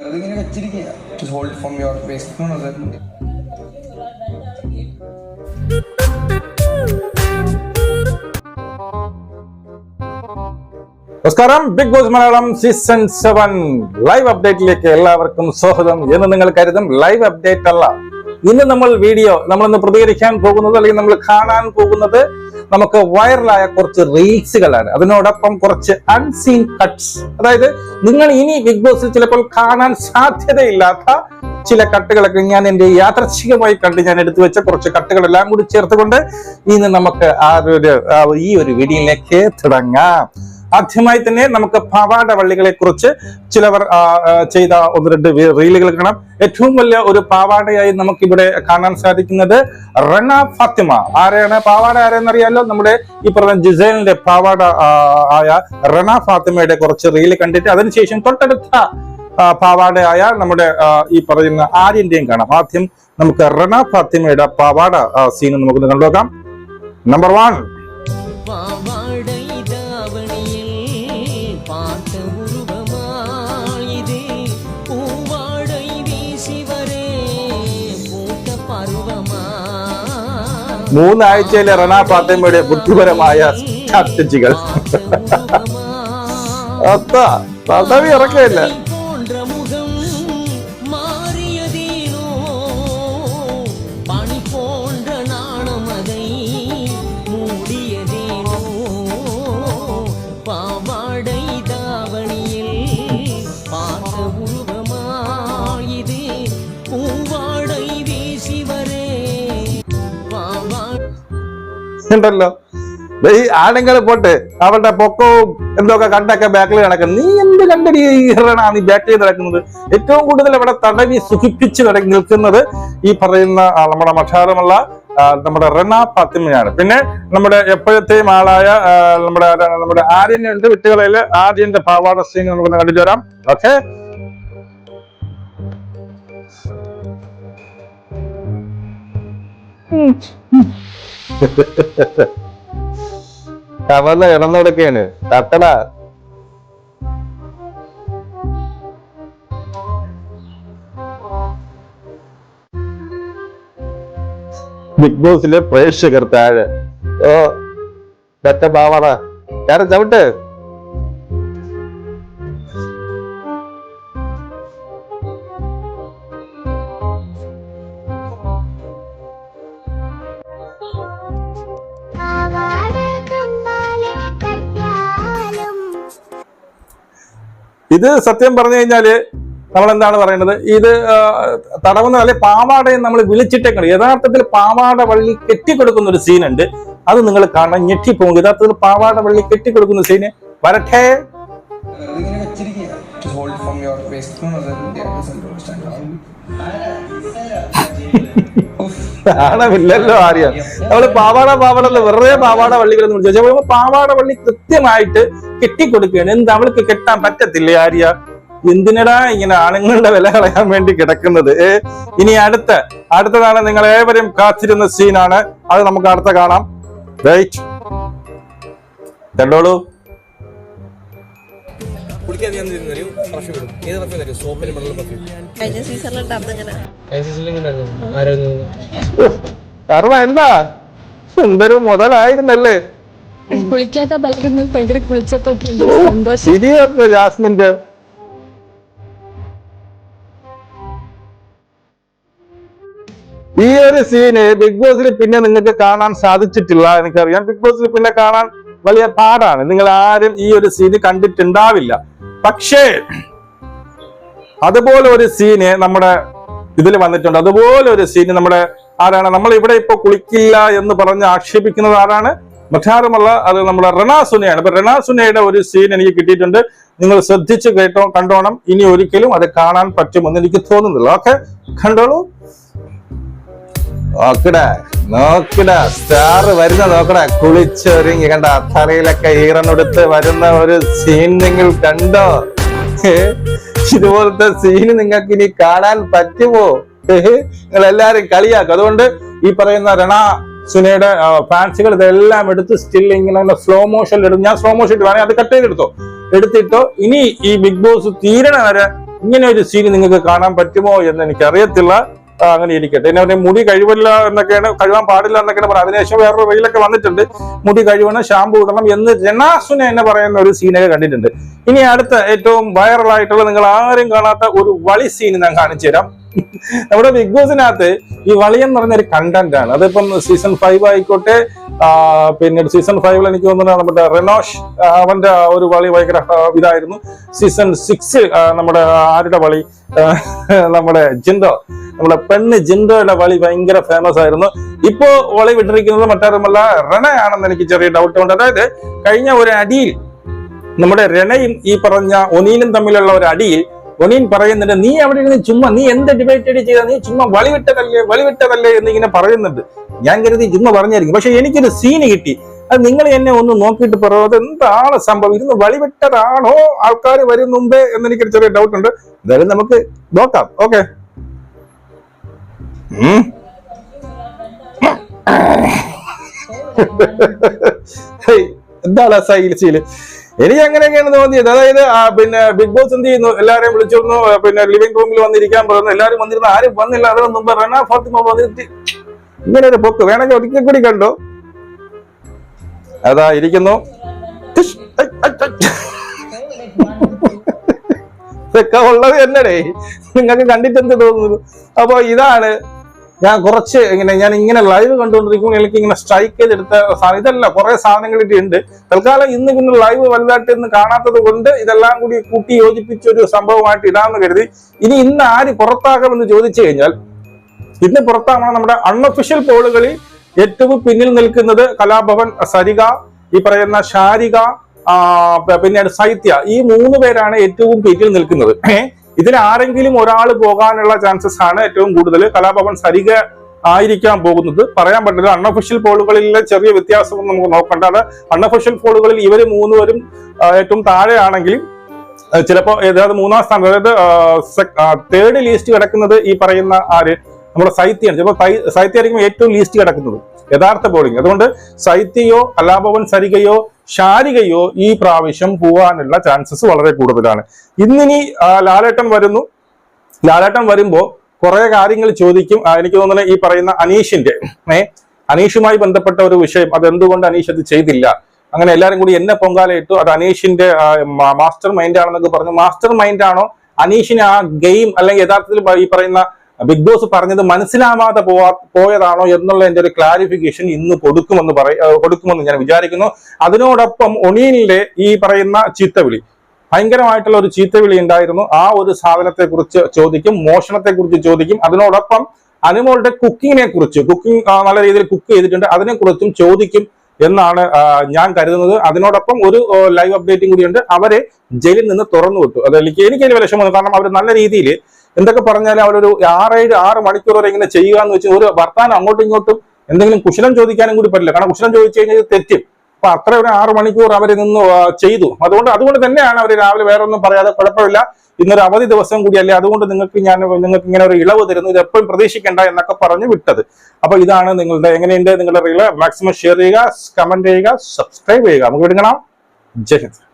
വെറുതെ ഇങ്ങനെ വെച്ചിരിക്കുക ഹോൾഡ് യുവർ നമസ്കാരം. Big Boss Malayalam season seven live അപ്ഡേറ്റിലേക്ക് എല്ലാവർക്കും സ്വാഗതം എന്ന് നിങ്ങൾ കരുതും. ലൈവ് അപ്ഡേറ്റ് അല്ല. ഇന്ന് നമ്മൾ വീഡിയോ നമ്മളിന്ന് പ്രതികരിക്കാൻ പോകുന്നത് അല്ലെങ്കിൽ നമ്മൾ കാണാൻ പോകുന്നത് നമുക്ക് വൈറലായ കുറച്ച് റീൽസുകളാണ്. അതിനോടൊപ്പം കുറച്ച് അൺസീൻ കട്ട്സ് അതായത് നിങ്ങൾ ഇനി ബിഗ് ബോസിൽ ചിലപ്പോൾ കാണാൻ സാധ്യതയില്ലാത്ത ചില കട്ടുകളൊക്കെ ഞാൻ എന്റെ യാദർച്ഛികമായി കണ്ട് ഞാൻ എടുത്തു വെച്ച കുറച്ച് കട്ടുകളെല്ലാം കൂടി ചേർത്തുകൊണ്ട് ഇന്ന് നമുക്ക് ആ ഒരു ഈ ഒരു വീഡിയോയിലേക്ക് തുടങ്ങാം. ആദ്യമായി തന്നെ നമുക്ക് പാവാട വള്ളികളെ കുറിച്ച് ചിലവർ ചെയ്ത ഒന്ന് രണ്ട് റീലുകൾ കാണാം. ഏറ്റവും വലിയ ഒരു പാവാടയായി നമുക്കിവിടെ കാണാൻ സാധിക്കുന്നത് റണ ഫാത്തിമ. ആരെയാണ് പാവാട ആരെന്നറിയാലോ? നമ്മുടെ ഈ പറഞ്ഞ ജിസൈലിന്റെ പാവാട ആയ റണ ഫാത്തിമയുടെ കുറച്ച് റീൽ കണ്ടിട്ട് അതിനുശേഷം തൊട്ടടുത്ത പാവാടയായ നമ്മുടെ ഈ പറയുന്ന ആര്യന്റെയും കാണാം. ആദ്യം നമുക്ക് റണ ഫാത്തിമയുടെ പാവാട സീൻ നമുക്കൊന്ന് കണ്ടുനോക്കാം. നമ്പർ വൺ മൂന്നാഴ്ചയിലെ റണ ഫാത്തിമയുടെ ബുദ്ധിപരമായ സ്ട്രാറ്റജികൾ അത്ത പദവി ഇറക്കയില്ല ഉണ്ടല്ലോ ഈ ആണുങ്ങൾ പോട്ട് അവളുടെ പൊക്കവും എന്തൊക്കെ കണ്ടൊക്കെ ബാക്കിൽ നടക്കും നീ എന്ത് കണ്ടടി ഈറാണ് നീ ബാക്കിൽ നടക്കുന്നത് ഏറ്റവും കൂടുതൽ അവിടെ തടവി സുഖിപ്പിച്ച് നിൽക്കുന്നത് ഈ പറയുന്ന നമ്മുടെ മഷാറുമുള്ള നമ്മുടെ റണ ഫാത്തിമയാണ്. പിന്നെ നമ്മുടെ എപ്പോഴത്തെയും ആളായ നമ്മുടെ? നമ്മുടെ ആര്യനുണ്ട് വിട്ടുകളിൽ ആര്യന്റെ പാവാട സിംഗ് നമുക്ക് കണ്ടിട്ട് വരാം. ഓക്കെ. കവന്ന് ഇടന്നെടുക്കുകയാണ് തട്ടട. ബിഗ് ബോസിലെ പ്രേക്ഷകർ താഴെ. ഓ തട്ട പാവാട ഞാനെ ചവിട്ട്. ഇത് സത്യം പറഞ്ഞു കഴിഞ്ഞാൽ നമ്മൾ എന്താണ് പറയുന്നത് ഇത് തടവുന്ന അല്ലെ പാവാടയെ നമ്മൾ വിളിച്ചിട്ടേക്കണം. യഥാർത്ഥത്തിൽ പാവാട വള്ളി കെട്ടിക്കൊടുക്കുന്ന ഒരു സീനുണ്ട്. അത് നിങ്ങൾ കാണാൻ ഞെട്ടിപ്പോകും. യഥാർത്ഥത്തിൽ പാവാട വള്ളി കെട്ടിക്കൊടുക്കുന്ന സീന് വരട്ടെ. വെറുതെ ഇങ്ങനെ വെച്ചിരിക്കുക ഹോൾഡ് ഫ്രോം യുവർ വേസ്റ്റ് നാണമില്ലല്ലോ ആര്യ. നമ്മൾ പാവാട പാവാട എന്ന് വെറുതെ പാവാട വള്ളികളെന്ന് വിളിച്ചു പാവാട വള്ളി കൃത്യമായിട്ട് കെട്ടിക്കൊടുക്കുകയാണ്. എന്ത് അവൾക്ക് കെട്ടാൻ പറ്റത്തില്ലേ ആര്യ? എന്തിനടാ ഇങ്ങനെ ആണുങ്ങളുടെ വില കളയാൻ വേണ്ടി കിടക്കുന്നത്? ഇനി അടുത്ത അടുത്തതാണ് നിങ്ങൾ ഏവരും കാത്തിരുന്ന സീനാണ് അത് നമുക്ക് അടുത്ത കാണാം. റൈറ്റ് കണ്ടോളൂ. കുളിക്കാൻ പെർഫ്യൂം ഇടും ഏത് പെർഫ്യൂം തരും സോപ്പിന് മണൽ പെർഫ്യൂം കഴിഞ്ഞ സീസണിലുണ്ടായിരുന്നു ഇങ്ങനെ. ആരായിരുന്നു? അറുപ എന്താ? എന്തൊരു മുതലായിരുന്നല്ലേ? കുളിക്കാത്ത പലരും ഭയങ്കര കുളിച്ചപ്പോ സന്തോഷം. ശരിയായിരുന്നു ജാസ്മിന്റെ. ഈ ഒരു സീന് ബിഗ് ബോസിൽ പിന്നെ നിങ്ങൾക്ക് കാണാൻ സാധിച്ചിട്ടില്ല എനിക്കറിയാം. ബിഗ് ബോസിൽ പിന്നെ കാണാൻ വലിയ പാടാണ്. നിങ്ങൾ ആരും ഈ ഒരു സീന് കണ്ടിട്ടുണ്ടാവില്ല. പക്ഷേ അതുപോലെ ഒരു സീന് നമ്മുടെ ഇതിൽ വന്നിട്ടുണ്ട്. അതുപോലെ ഒരു സീന് നമ്മുടെ ആരാണ്? നമ്മൾ ഇവിടെ ഇപ്പൊ കുളിക്കില്ല എന്ന് പറഞ്ഞ് ആക്ഷേപിക്കുന്നത് ആരാണ്? മറ്റാരുമല്ല അത് നമ്മുടെ റണാസുനയാണ് അപ്പൊ റണാസുനയുടെ ഒരു സീൻ എനിക്ക് കിട്ടിയിട്ടുണ്ട്. നിങ്ങൾ ശ്രദ്ധിച്ച് കേട്ടോ കണ്ടോണം. ഇനി ഒരിക്കലും അത് കാണാൻ പറ്റുമെന്ന് എനിക്ക് തോന്നുന്നില്ല. ഓക്കെ കണ്ടോളൂ. നോക്കടാ നോക്കടാ സ്റ്റാർ വരുന്ന നോക്കടാ കുളിച്ചൊരുങ്ങി കണ്ട തലയിലൊക്കെ ഈറനെടുത്ത് വരുന്ന ഒരു സീൻ നിങ്ങൾ കണ്ടോ? ഇതുപോലത്തെ സീൻ നിങ്ങൾക്ക് ഇനി കാണാൻ പറ്റുമോ? നിങ്ങൾ എല്ലാരും കളിയാക്കും. അതുകൊണ്ട് ഈ പറയുന്ന രണ സുനയുടെ ഫാൻസുകൾ ഇതെല്ലാം എടുത്ത് സ്റ്റിൽ ഇങ്ങനെ സ്ലോ മോഷൻ എടുത്ത് ഞാൻ സ്ലോ മോഷൻ ഇട്ട് വേണേ അത് കട്ട് ചെയ്തെടുത്തോ. എടുത്തിട്ടോ ഇനി ഈ ബിഗ് ബോസ് തീരണ വരെ ഇങ്ങനെ ഒരു സീൻ നിങ്ങൾക്ക് കാണാൻ പറ്റുമോ എന്ന് എനിക്ക് അറിയത്തില്ല ആ, അങ്ങനെ ഇരിക്കട്ടെ. എന്നെ അവരുടെ മുടി കഴിവില്ല എന്നൊക്കെയാണ് കഴുകാൻ പാടില്ല എന്നൊക്കെയാണ് പറയുന്നത്. അതിനുശേഷം വേറൊരു വെയിലൊക്കെ വന്നിട്ടുണ്ട്. മുടി കഴിവണം ഷാമ്പു ഇടണം എന്ന് ജനാസുന എന്നെ പറയുന്ന ഒരു സീനൊക്കെ കണ്ടിട്ടുണ്ട്. ഇനി അടുത്ത ഏറ്റവും വൈറലായിട്ടുള്ള നിങ്ങൾ ആരും കാണാത്ത ഒരു വളി സീൻ ഞാൻ കാണിച്ചു തരാം നമ്മുടെ ബിഗ് ബോസിനകത്ത് ഈ വളി എന്ന് പറഞ്ഞ ഒരു കണ്ടന്റ് ആണ്. അതിപ്പം സീസൺ ഫൈവ് ആയിക്കോട്ടെ പിന്നെ സീസൺ ഫൈവിൽ എനിക്ക് തോന്നുന്നത് നമ്മുടെ റെനോഷ് അവന്റെ ഒരു വളി ഭയങ്കര ഇതായിരുന്നു. സീസൺ സിക്സ് നമ്മുടെ ആരുടെ വളി? നമ്മുടെ ജിൻഡോ. നമ്മുടെ പെണ്ണ് ജിൻഡോയുടെ വളി ഭയങ്കര ഫേമസ് ആയിരുന്നു. ഇപ്പോ വളി വിട്ടിരിക്കുന്നത് മറ്റാരുമല്ല റെണയാണെന്ന് എനിക്ക് ചെറിയ ഡൗട്ട് ഉണ്ട്. അതായത് കഴിഞ്ഞ ഒരു അടിയിൽ നമ്മുടെ രണയും ഈ പറഞ്ഞ ഒനീനും തമ്മിലുള്ള ഒരു അടിയിൽ ഒനീൻ പറയുന്നുണ്ട് നീ അവിടെ ഇരുന്ന് ചുമ്മാ നീ എന്ത് ഡിബേറ്റ് ചെയ്ത? നീ ചുമ്മാ വളിവിട്ടതല്ലേ വളിവിട്ടതല്ലേ എന്ന് ഇങ്ങനെ പറയുന്നുണ്ട്. ഞാൻ കരുതി ചുമ്മാ പറഞ്ഞായിരിക്കും. പക്ഷെ എനിക്കൊരു സീന് കിട്ടി. അത് നിങ്ങൾ എന്നെ ഒന്ന് നോക്കിയിട്ട് പറയോ എന്താണ് സംഭവം? ഇരുന്ന് വളിവിട്ടതാണോ? ആൾക്കാർ വരും മുമ്പേ? എന്ന് എനിക്കൊരു ചെറിയ ഡൗട്ട് ഉണ്ട്. എന്തായാലും നമുക്ക് നോക്കാം. ഓക്കെ എന്താണ് സൈൽസിൽ എനിക്ക് അങ്ങനെയൊക്കെയാണ് തോന്നിയത്. അതായത് പിന്നെ ബിഗ് ബോസ് എന്ത് ചെയ്യുന്നു? എല്ലാരെയും വിളിച്ചിരുന്നു. പിന്നെ ലിവിംഗ് റൂമിൽ വന്നിരിക്കാൻ പറയുന്നു എല്ലാരും വന്നിരുന്നു. ആരും വന്നില്ല. അതിന് മുമ്പ് റെന ഫാത്തിമ ഇങ്ങനെ ഒരു പൊക്ക്. വേണമെങ്കിൽ ഒരിക്കൽ കൂടി കണ്ടോ? അതാ ഇരിക്കുന്നു. ഉള്ളത് എന്നടേ. നിങ്ങൾക്ക് കണ്ടിട്ട് എന്ത് തോന്നുന്നു? അപ്പൊ ഇതാണ് ഞാൻ കുറച്ച് ഇങ്ങനെ ഞാൻ ഇങ്ങനെ ലൈവ് കണ്ടുകൊണ്ടിരിക്കുമ്പോൾ എനിക്ക് ഇങ്ങനെ സ്ട്രൈക്ക് ചെയ്തെടുത്ത സാധനം ഇതല്ല കുറെ സാധനങ്ങൾ ഉണ്ട്. തൽക്കാലം ഇന്ന് പിന്നെ ലൈവ് വലുതായിട്ട് ഇന്ന് കാണാത്തത് കൊണ്ട് ഇതെല്ലാം കൂടി കൂട്ടി യോജിപ്പിച്ച ഒരു സംഭവമായിട്ട് ഇടാമെന്ന് കരുതി. ഇനി ഇന്ന് ആര് പുറത്താകുമെന്ന് ചോദിച്ചു കഴിഞ്ഞാൽ ഇന്ന് പുറത്താകണം നമ്മുടെ അൺഒഫീഷ്യൽ പോളുകളിൽ ഏറ്റവും പിന്നിൽ നിൽക്കുന്നത് കലാഭവൻ സരിക ഈ പറയുന്ന ശാരിക പിന്നെ പിന്നീട് സൈത്യ. ഈ മൂന്ന് പേരാണ് ഏറ്റവും പിന്നിൽ നിൽക്കുന്നത്? ഇതിൽ ആരെങ്കിലും ഒരാൾ പോകാനുള്ള ചാൻസസ് ആണ് ഏറ്റവും കൂടുതൽ. കലാഭവൻ സരിക ആയിരിക്കാൻ പോകുന്നത്. പറയാൻ പറ്റില്ല. അൺഒഫീഷ്യൽ പോളുകളിലെ ചെറിയ വ്യത്യാസം നമുക്ക് നോക്കണ്ട. അത് അൺഒഫീഷ്യൽ പോളുകളിൽ ഇവർ മൂന്നുപേരും ഏറ്റവും താഴെയാണെങ്കിലും ചിലപ്പോ ഏതായത് മൂന്നാം സ്ഥാനം അതായത് തേർഡ് ലിസ്റ്റ് കിടക്കുന്നത് ഈ പറയുന്ന ആര്? നമ്മുടെ സൈത്യാണ് ചിലപ്പോൾ സൈത്യായിരിക്കും ഏറ്റവും ലീസ്റ്റ് കിടക്കുന്നത് യഥാർത്ഥ ബോളിംഗ് അതുകൊണ്ട് സൈത്യയോ കലാഭവൻ സരികയോ ഷാരികയോ ഈ പ്രാവശ്യം പോവാനുള്ള ചാൻസസ് വളരെ കൂടുതലാണ്. ഇന്നിനി ലാലേട്ടൻ വരുന്നു. ലാലേട്ടൻ വരുമ്പോൾ കുറെ കാര്യങ്ങൾ ചോദിക്കും. എനിക്ക് തോന്നുന്നത് ഈ പറയുന്ന അനീഷിന്റെ ഏ അനീഷുമായി ബന്ധപ്പെട്ട ഒരു വിഷയം. അതെന്തുകൊണ്ട് അനീഷ് അത് ചെയ്തില്ല? അങ്ങനെ എല്ലാവരും കൂടി എന്നെ പൊങ്കാലയിട്ടു അത് അനീഷിന്റെ മാസ്റ്റർ മൈൻഡ് ആണെന്നൊക്കെ പറഞ്ഞു. മാസ്റ്റർ മൈൻഡ് ആണോ? അനീഷിന് ആ ഗെയിം അല്ലെങ്കിൽ യഥാർത്ഥത്തിൽ ഈ പറയുന്ന ബിഗ് ബോസ് പറഞ്ഞത് മനസ്സിലാവാതെ പോവാ പോയതാണോ എന്നുള്ള എന്റെ ഒരു ക്ലാരിഫിക്കേഷൻ ഇന്ന് കൊടുക്കുമെന്ന് പറ കൊടുക്കുമെന്ന് ഞാൻ വിചാരിക്കുന്നു. അതിനോടൊപ്പം ഒണീനിലെ ഈ പറയുന്ന ചീത്തവിളി. ഭയങ്കരമായിട്ടുള്ള ഒരു ചീത്തവിളി ഉണ്ടായിരുന്നു. ആ ഒരു സാധനത്തെ കുറിച്ച് ചോദിക്കും മോഷണത്തെ കുറിച്ച് ചോദിക്കും. അതിനോടൊപ്പം അനുമോളുടെ കുക്കിങ്ങിനെ കുറിച്ച് കുക്കിംഗ് നല്ല രീതിയിൽ കുക്ക് ചെയ്തിട്ടുണ്ട്. അതിനെക്കുറിച്ചും ചോദിക്കും എന്നാണ് ഞാൻ കരുതുന്നത്. അതിനോടൊപ്പം ഒരു ലൈവ് അപ്ഡേറ്റും കൂടിയുണ്ട്. അവരെ ജയിലിൽ നിന്ന് തുറന്നു വിട്ടു. അത് എനിക്ക് അതിന് വിഷമം കാരണം അവർ നല്ല രീതിയിൽ എന്തൊക്കെ പറഞ്ഞാലും അവരൊരു ആറേഴ് ആറ് മണിക്കൂർ വരെ ഇങ്ങനെ ചെയ്യുക എന്ന് വെച്ചാൽ ഒരു വർത്താനം അങ്ങോട്ടും ഇങ്ങോട്ടും എന്തെങ്കിലും കുശലം ചോദിക്കാനും കൂടി പറ്റില്ല. കാരണം കുശലം ചോദിച്ചു കഴിഞ്ഞാൽ തെറ്റും. അപ്പൊ അത്ര ഒരു ആറ് മണിക്കൂർ അവർ നിന്ന് ചെയ്തു. അതുകൊണ്ട് അതുകൊണ്ട് തന്നെയാണ് അവർ രാവിലെ വേറെ ഒന്നും പറയാതെ കുഴപ്പമില്ല. ഇന്നൊരു അവധി ദിവസം കൂടിയല്ലേ അതുകൊണ്ട് നിങ്ങൾക്ക് ഞാൻ നിങ്ങൾക്ക് ഇങ്ങനെ ഒരു ഇളവ് തരുന്നു. ഇത് എപ്പോഴും പ്രതീക്ഷിക്കേണ്ട എന്നൊക്കെ പറഞ്ഞ് വിട്ടത്. അപ്പൊ ഇതാണ് നിങ്ങളുടെ എങ്ങനെയുണ്ട് നിങ്ങളുടെ റീൽ മാക്സിമം ഷെയർ ചെയ്യുക കമന്റ് ചെയ്യുക സബ്സ്ക്രൈബ് ചെയ്യുക. നമുക്ക് വിടുങ്ങണം. ജയ് ഹിന്ദ്.